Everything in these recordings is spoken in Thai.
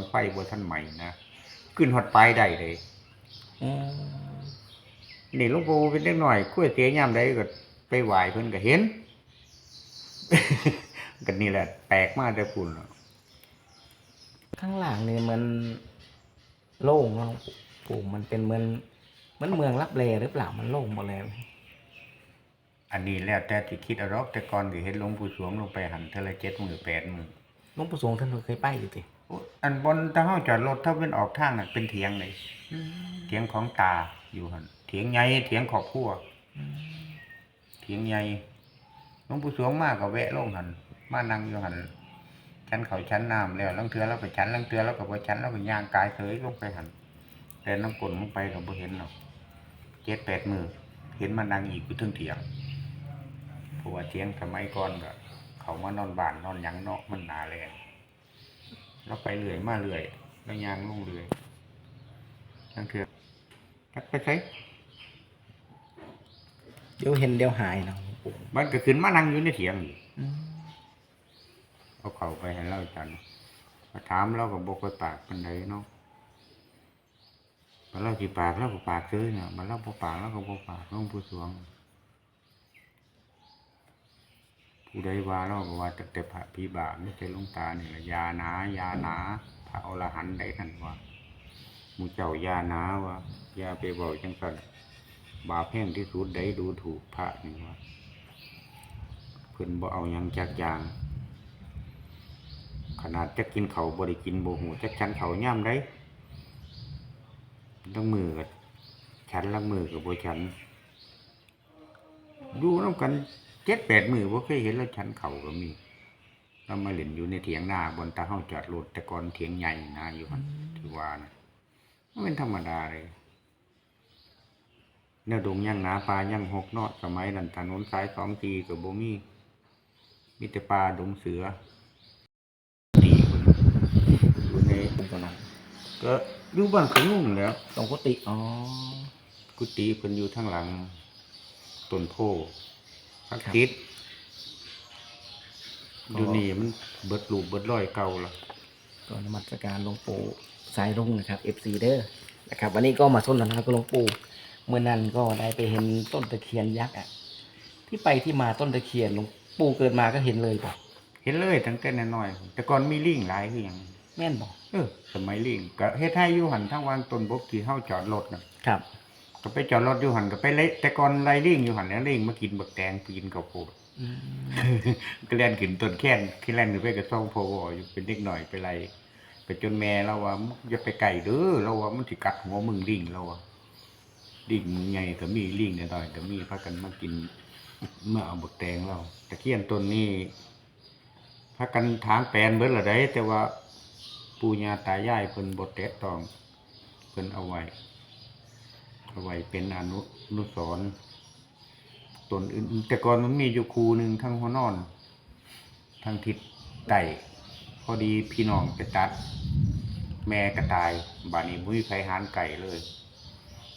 อนไฟบ่ทันใหม่นะขึ้นฮอดปลายได้เลยอืมนี่หลวงปู่เป็นเด็กหน่อยคุยเสียยามใดก็ไปไหว้เพิ่นก็เห็นก็นี่แหละแปลกมากแต่ปุ่นน่ะข้างหลังนี่มันโล่งเนาะปู่มันเป็นเหมือนเหมือนเมืองรับแลหรือเปล่ามันโล่งหมดเลยอันนี้แล้วแต่ที่คิดเอาหรอกแต่ก่อนก็เห็นหลวงปู่สวงลงไปหันเทอละเจ็ดมือแปดมือหลวงปู่สวงท่านเคยไปอยู่ติโอ้อันบนถ้าเฮาจอดรถถ้าเป็นออกทางน่ะเป็นเถียงเลยเถียงของตาอยู่หันเถียงใหญ่เถียงขอบครัวเถียงใหญ่หลวงปู่สวงมากก็แวะลงหันมานั่งอยู่หันชั้นเขาชั้นน้ำแล้วลังเทือเราไปชั้นลังเทือเราก็บ่ชั้นเราก็ย่างกายเสยลงไปหันแต่น้ำกลนลงไปก็บ่เห็นหรอกเจ็ดแปดมือเห็นมานั่งอีกอยู่เทึงเถียงเพราะว่าเถียงสมัยก่อนก็เขามานอนบ้านนอนหยังเนาะมันหนาแรง เราไปเรื่อยมาเรื่อยแล้วย่างลงเรื่อยนั่นคือจักไปใช้เดี๋ยวเห็นเดี๋ยวหายเนาะหลวงปู่มันก็ขึ้นมานั่งอยู่ในเถียงอยู่อืมเอาเข้าไปให้เราจันมาถามเราก็บอกไปปากปันไดเนาะมาเราสิปากเราก็ปากซื้อเนี่ยมาเราบ่ปากเราก็บ่ปากน้องผู้สวง ผู้ใดว่าเราบอกว่าแต่พระพิบาไม่ใช่ลวงตาเนี่แหละยาหนายาหนาพระอรหันต์ได้ท่านว่ามูเจ้ายาหนาว่ายาไปบอกจังสันบาปแห้งที่สุดได้ดูถูกพระนี่ว่าเพิ่นบ่เอายังจักอย่าง ขนาดจะกินเขาบ่ได้กินโบหูจักชันเขาย่ำได้ต้องมือกับฉันลังมือกับบ่ฉันอยู่น้ำกัน เจ็ดแปดมือบ่เคยเห็นแล้วฉันเขาก็มีเรามาเล่นอยู่ในเถียงนาบนตาเฮาจอดรถแต่ก่อนเถียงใหญ่นะอยู่หันที่ว่านะมันเป็นธรรมดาเลยเนื้อดงย่างหนาปลาย่างหกเนาะสมัยนั้นถนนสายสองทีกับบ่มีมีแต่ปลาดงเสือตีคนอยู่ในเป็นตัวนั้นก็อยู่บ้านขนุ่งแหล้วตรงกุฏิอ๋อกุฏิเพิ่นอยู่ทางหลังต้นโพ พักครับติดอ๋อออยู่นี่มันเบิดรูปเบิดร้อยเก่าละก็นมัสการหลวงปู่สายรุ่งนะครับ FC เด้อนะครับวันนี้ก็มาส้นนะครับกับหลวงปู่เมื่อนั้นก็ได้ไปเห็นต้นตะเคียนยักษ์อะ ที่ไปที่มาต้นตะเคียนหลวงปู่เกิดมาก็เห็นเลยป่ะเห็นเลยตั้งแต่น้อยๆแต่ก่อนมีลิงหลายคือหยังแม่นบอกเออสมัยลิงก็เฮ็ดให้อยู่หันทางวางต้นบกที่เฮาจอดรถน่ะครับ ก็ไปจอดรถอยู่หันก็ไปเละแต่ก่อนไล่ลิงอยู่หันแล้วลิงมากินบักแตงไปกินข้าวโพดอืมก็เล่นขึ้นต้นแค้นที่เล่นขึ้นไปกับซ่องโพวออยู่เป็นเด็กหน่อยไปไล่ไปจนแม่เราว่ามึงอย่าไปไก่เด้อเราว่ามันสิกัดหัวมึงลิงเราว่าลิงใหญ่ก็มีลิงน้อยๆก็มีพากันมากินเมื่อเอาบักแตงเราตะเคียนต้นนี้พากันทางแปลนเบิดละได้แต่ว่าปู่ย่าตายายเพิ่นบ่แตะต้องเพิ่นเอาไว้ เอาไว้เป็นอนุนุสรตนอื่นแต่ก่อนมันมีอยู่คูหนึ่งทั้งหัวนอน ทั้งทิศใต้พอดีพี่น้องไปตัด แม่ก็ตายบาดนี้มุ้ยไฟหานไก่เลย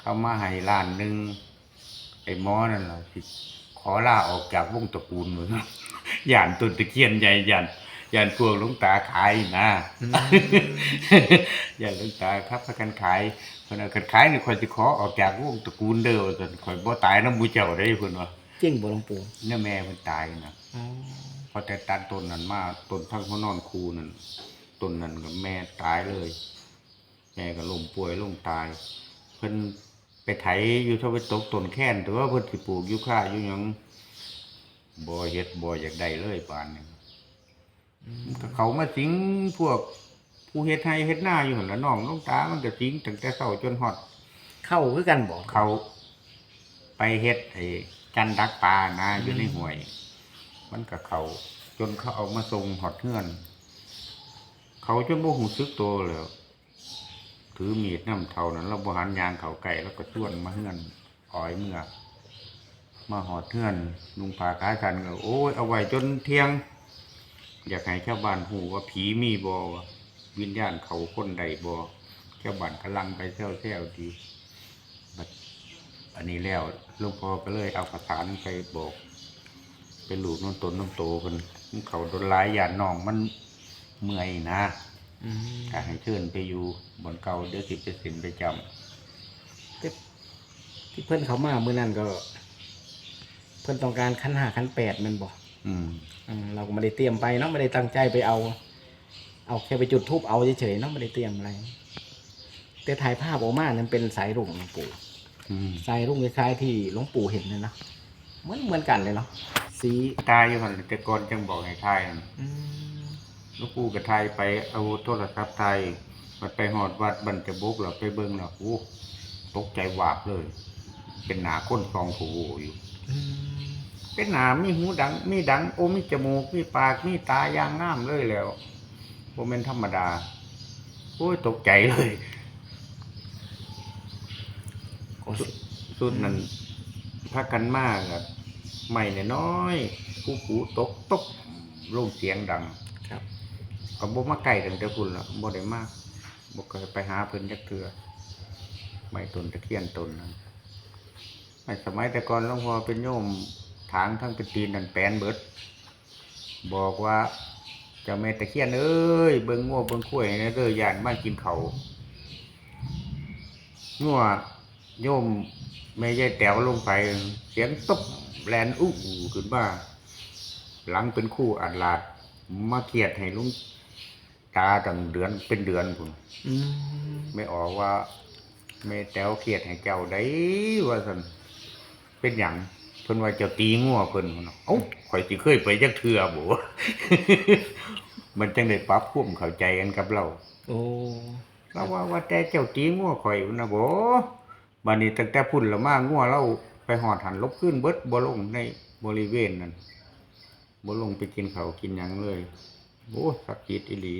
เข้ามาให้ล้านหนึ่งไอ้มอนั่นแหละขอลาออกจากวงตระกูลเหมือนยานต้นตะเคียนใหญ่ยาน ย่านพวกหลุงตาขายนะอย่าลืมตายครับพากันขายเพิ่นเอากันขายนี่ข่อยสิขอออกจากวงตระกูลเด้อว่าซั่นข่อยบ่ตายนำหมู่เจ้าได้เพิ่นว่าจริงบ่หลวงปู่เนื้อแม่เพิ่นตายนะอ๋อพอแต่ตัดต้นนั้นมาต้นพังหัวนอนคูนั่นต้นนั้นก็แม่ตายเลย แม่ก็ล้มป่วยล้มตาย เพิ่นไปไถอยู่ทว่าไปตกต้นแค้นแต่ว่าเพิ่นสิปลูกอยู่ค่าอยู่หยังบ่เฮ็ดบ่อยากได้เลยปานนี้อืม ก็เขามาสิงพวกผู้เฮ็ดไห้เฮ็ดหน้าอยู่หั่นละน้องน้องตามันก็สิงตั้งแต่เช้าจนฮอด เข้าคือกันบอกเขาไปเฮ็ดไอ้จันดักปลานะอยู่ในห้วย มันก็เขาจนเขาเอามาส่งฮอดเฮือน เขาจนบ่หูซึกตัวแล้วถือมีดน้ำเท่านั้นเราบ่หันยางเขาไก่แล้วก็ชวนมาเฮือนอ้อยเมื่อมาหอดเฮือนลุงพาขาสันก็โอ้ยเอาไว้จนเที่ยง อยากให้ชาวบ้านหูว่าผีมีบอว่าวิญญาณเขาคนใดบอชาวบ้านกำลังไปเที่ยวเที่ยวดีบัดอันนี้แล้วหลวงพ่อก็เลยเอาประสานไปบอกไปหลูกน้นตนน้ำโตคนมันเขาโดนร้ายยานน้องมันเมื่อยนะอืมถ้าให้เชิญไปอยู่บนเก่าเดี๋ยวสิไปสินไปจที่เพิ่นเขามาเมื่อนั้นก็ เพิ่นต้องการขั้นห้าขั้นแปดแมันบอกำ อืมอืมเราก็ไม่ได้เตรียมไปเนาะไม่ได้ตั้งใจไปเอา เอาแค่ไปจุดทูบเอาเฉยๆเนาะไม่ได้เตรียมอะไร แต่ถ่ายภาพออกมานั้นเป็นสายรุ่งหลวงปู่อืมสายรุ่งคล้ายๆที่หลวงปู่เห็นเลยเนาะเหมือนเหมือนกันเลยเนาะสีตายอยู่หันแต่ก่อนจังบอกให้ทายนั่นอืมลูกปู่ก็ทายไปเอาโทรศัพท์ทายมันไปหอดวัดบันจะบุกแล้วไปเบิ่งแล้วโอ้ตกใจหวาบเลย เป็นหนาก้นฟองผูอยู่ อืม เป็นหนามีหูดัง มีดัง โอ้มีจมูก มีปาก มีตาอย่างงามเลยแล้วโมเมนธรรมดา โอ้ยตกใจเลยก็สิสุดนั้นพักกันมากอะไม่น้อยๆผู้ปูตกตกลงเสียงดัง ครับก็บ่มาใกล้ตั้งแต่พุ่นละบ่ได้มากบ่เคยไปหาเพิ่นจักเทื่อไม่ต้นตะเคียนต้นนั้นไม่สมัยแต่ก่อนหลวงพ่อเป็นโยม ทางทั้งเป็นตีนนันแปนเบิด บอกว่าเจ้าแม่ตะเคียนเอ้ยเบิ่งงัวเบิ่งข้วยนะเด้อยานมากินเขางัวโยมแม่ยายแต๋วลงไป เสียงตบแลนอู้ขึ้นมาหลังเป็นคู่อัดลาดมาเกียดให้ลุงตาตั้งเดือนเป็นเดือนพุ่นอืมไม่ออกว่าแม่แต๋วเครียดให้เจ้าได้ว่าซั่นเป็นหยัง เพิ่นว่าเจ้าตีงัวเพิ่นพุ่นเนาะเอ้าข่อยสิเคยไปจักเทื่อบ่ มันจังได้ปรับความเข้าใจกันกับเราโอ้เราว่าว่าแต่เจ้าตีงัวข่อยพุ่นนะบ่บัดนี้ตั้งแต่พุ่นละมางัวเราไปหอดหันลบขึ้นเบิดบ่ลงในบริเวณนั้นบ่ลงไปกินข้าวกินหยังเลยโอ้ศักดิ์สิทธิ์อีหลี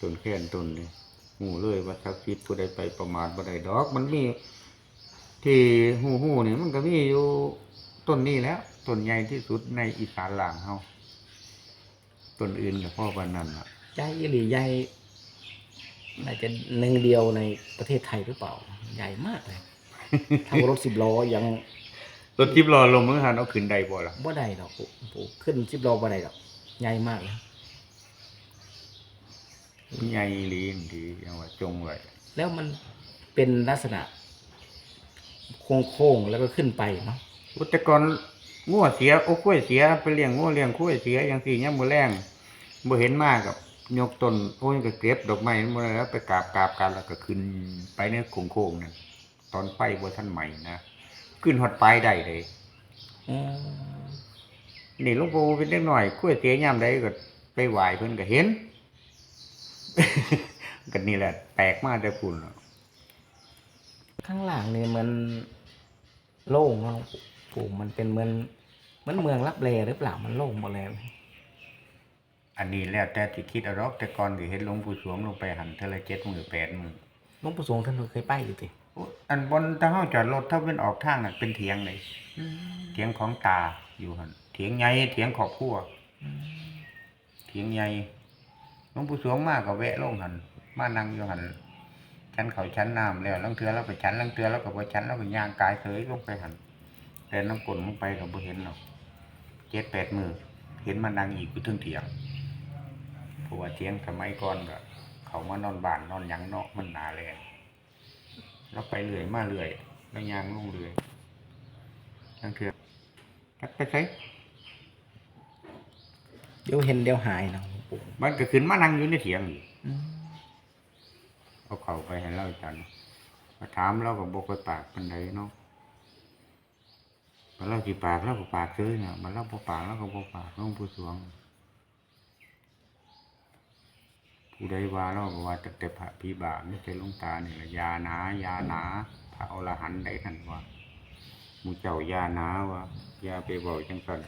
ต้นแค้นต้นนี่หูเลยว่าศักดิ์สิทธิ์ผู้ใดไปประมาทบ่ได้ดอก มันมี ที่หูหูนี่มันก็มีอยู่ต้นนี้แหล้วต้นใหญ่ที่สุดในอีสานหลางเฮาต้นอื่นกับพ่อปานนั้นล่ะใหญ่หรือใหญ่น่าจะหนึ่งเดียวในประเทศไทยหรือเปล่า ใหญ่มากเลยถ้ารถสิบล้อยังรถจิบรอลงมือหันเอาขึ้นได้บ่ล่ะบ่ได้ดอกปู่ปู่ขึ้นสิบล้อบ่ได้ดอกใหญ่มากเลยใหญ่อีหลีดีอย่างว่าจงไว้แล้วมันเป็นลักษณะ โค้งๆแล้วก็ขึ้นไปเนาะอุตกรงัวเสียโอ้กล้วยเสียไปเลี้ยงงัวเลี้ยงกล้วยเสียอย่างสี่ยามมื้อแรงบ่เห็นมากกับยกต้นโอ้ยก็เก็บดอกไม้นั่นบ่ได้แล้วไปกราบกราบกันแล้วก็ขึ้นไปในโค้งๆนั่นตอนไฟบ่ทันใหม่นะขึ้นฮอดปลายได้เลยอืมนี่หลวงปู่เป็นเด็กหน่อยกล้วยเสียยามใดก็ไปไหว้เพิ่นก็เห็นก็นี่แหละแปลกมากแต่พุ่นน่ะ ข้างหลังเนี่ยมันโล่งเนาะปู่มันเป็นเหมือนเหมันเมืองรับแลหรือเปล่ามันโล่งหมดแล้วอันนี้แล้วแต่สิคิดเอาดอกแต่ก่อนก็เห็นหลวงปู่สวงลงไปหันเทอละ7มื้อ8มื้อหลวงปู่สวงท่านเคยไปอยู่ติโอ้อันบนถ้าเฮาจอดรถถ้าเป็นออกทางน่ะเป็นเถียงเลยเถียงของตาอยู่หั่นเถียงใหญ่เถียงครอบครัวเถียงใหญ่หลวงปู่สวงมาก็แวะลงหั่นมานั่งอยู่หั่น ชั้นเขาชั้นน้ำแล้วลังเทือแล้วก็ชั้นลังเทือแล้วก็บ่ชั้นแล้วก็ย่างกายเสยลงไปหั่นแต่น้ำกลนลงไปก็บ่เห็นหรอกเจ็ดแปดมือเห็นมานั่งอีกอยู่เทึงเถียงเพราะว่าเถียงสมัยก่อนก็เขามานอนบ้านนอนหยังเนาะมันหนาแรงแล้วไปเรื่อยมาเรื่อยแล้วย่างลงเรื่อยลังเทือจักไปใช้เดี๋ยวเห็นเดี๋ยวหายเนาะหลวงปู่มันก็ขึ้นมานั่งอยู่ในเถียงอีกอืม เอาเข้าไปให้เราจันมาถามเราก็บอกไปปากปันไดเนาะมาเล่ากี่ปากเราก็ปากซื้อเนี่ยมาเล่าพอปากเราก็พอปากน้องผู้สวง ผู้ใดว่าเราก็ว่าแต่พระพีบาไม่ใช่ลวงตาเนี่ยยาหนายาหนาพระอรหันต์ใดท่านว่ามูเจ้ายาหนาว่าอยาไปบอกจังสัน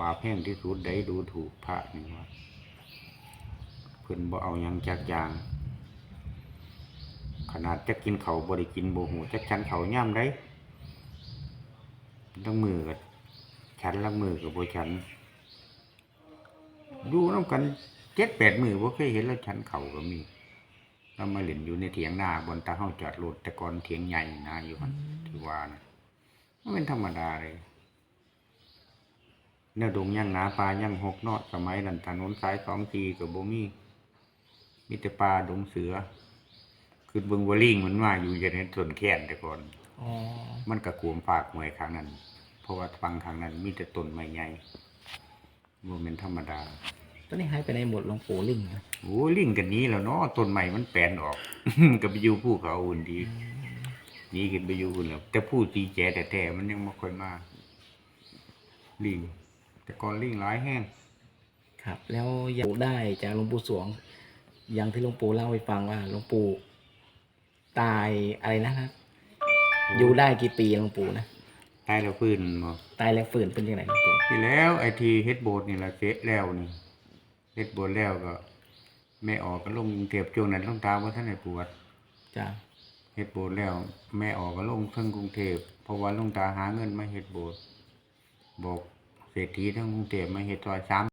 บาปแห้งที่สุดใดดูถูกพระนี่ว่าเพิ่นบ่เอายังจากอย่าง ขนาดจะกินเขาบริกินโบหูจะชันเขาย่ำได้ต้องมือกับชันลังมือกับโบชันดูน้ำกันเจ็ดแปดมือบ่เคยเห็นแล้วชันเขาก็มีเรามาเล่นอยู่ในเถียงหน้าบนตาห้องจอดรถแต่ก่อนเถียงใหญ่นะอยู่ันที่ว่านะมันเป็นธรรมดาเลยเนื้อดงย่างหนาปลาย่างหกนาะสมัยนั้นถนนสายสองทีกับโบมีมีแต่ปลาดงเสือ คือเบิ่งว่าลิงมันมาอยู่อย่างในต้นแค้นแต่ก่อนอ๋อมันก็กวมฝากหวยครั้งนั้น เพราะว่าฟังครั้งนั้น มีแต่ต้นไม้ใหญ่บ่แม่นธรรมดา ตอนนี้หายไปในหมดหลวงปู่ลิงนะโอ้ลิงกันนี้แล้วเนาะต้นใหม่มันแปลนออก ก็ไปอยู่ผู้เขาอุ่นดีหนี่ขึ้นไปอยู่อุ่นแล้วแต่ผู้ตีแจแต่แต่ๆมันยังไม่ค่อยมาลิงแต่ก่อนลิงหลายแห้งครับ แล้วอยากได้จากหลวงปู่สวง อย่างที่หลวงปู่เล่าให้ฟังว่าหลวงปู่ ตายอะไรนะครับอยู่ได้กี่ปีหลวงปู่นะตายแล้วฟื้นบ่ตายแล้วฟื้นเป็นยังไงหลวงปู่ที่แล้วไอทีเฮ็ดโบสถ์นี่ละเสร็จแล้วนี่เฮ็ดโบสถ์แล้วก็แม่ออกก็ลงกรุงเทพช่วงนั้นหลวงตาว่าท่านได้ปวดจ้าเฮ็ดโบสถ์แล้ว แม่ออกก็ลงเพิ่งกรุงเทพเพราะว่าหลวงตาหาเงินมาเฮ็ดโบสถ์บอกเศรษฐีทั้งกรุงเทพมาเฮ็ดซอยสาม